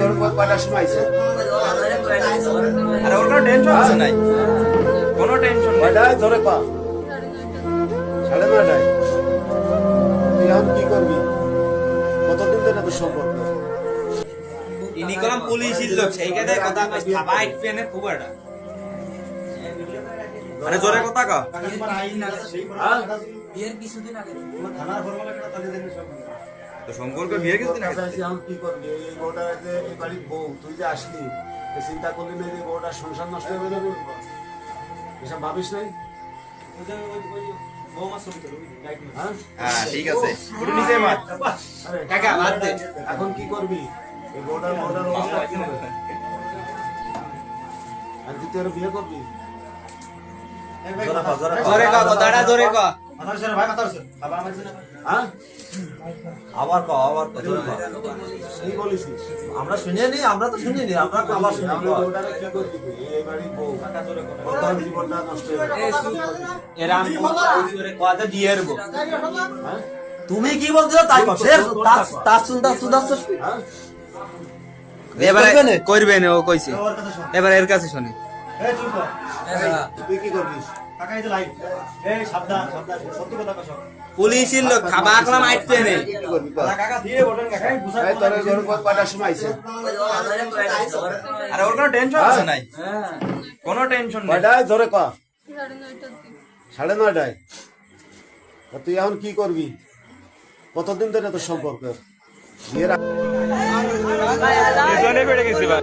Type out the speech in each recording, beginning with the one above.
ঘরে কয়টার সময় আইছে? আরে ওর কোনো টেনশন আছে নাই। কোনো টেনশন নেই। কয়টায়? ধরে পা। সাড়ে নয়টায়। তুই এখন কি করবি? কতদিন ধরে তোর সম্পর্ক? ইনি কলাম পুলিশের লোক সেইখানে কথা কইস বাইক পেনে খুব একটা। আরে জোরে কথা কা হ্যাঁ? তো সম্পর্ক বিয়ে কিছুদিন আগে এখন কি করবি? এই বউটা যে এই বাড়ির বউ তুই যে আসলি চিন্তা করলি না যে বউটার সংসার নষ্ট হয়ে যাবে এসব ভাবিস নাই? হ্যাঁ? হ্যাঁ ঠিক আছে। ওটা নিচে মার আরে, কাকা বাদ দে। এখন কি করবি? এই বউটার বউটার অবস্থা কি হবে? আর বিয়ে করবি? জোরে কা কথাটা জোরে কা। আবার আবার বলিস আমরা শুনে নি আমরা তো আমরা আবার শুনি হয়ে? যাবে এরাম কথা দিয়ে রবো হ্যাঁ তুমি কি বলছো তাই তার সুন্দর হ্যাঁ এবারে করবে না? করবে না ও কইছে। এবার এর কাছে শুনি। তুই কি করবি? পুলিশের লোক খাবা কলাম আইট পেনে কি করবি কর। এই তোর এই ঘরে কয়- কয়টার সময় আইছে। আরে ওর কোনো টেনশন আছে নাই? কোনো টেনশন নেই। ধরে ক। সাড়ে নয়টায়? তা তুই এখন কি করবি? কতদিন ধরে তোর সম্পর্ক? বিয়ের গেছি ভাই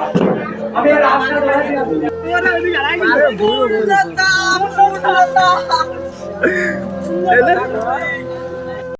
আমি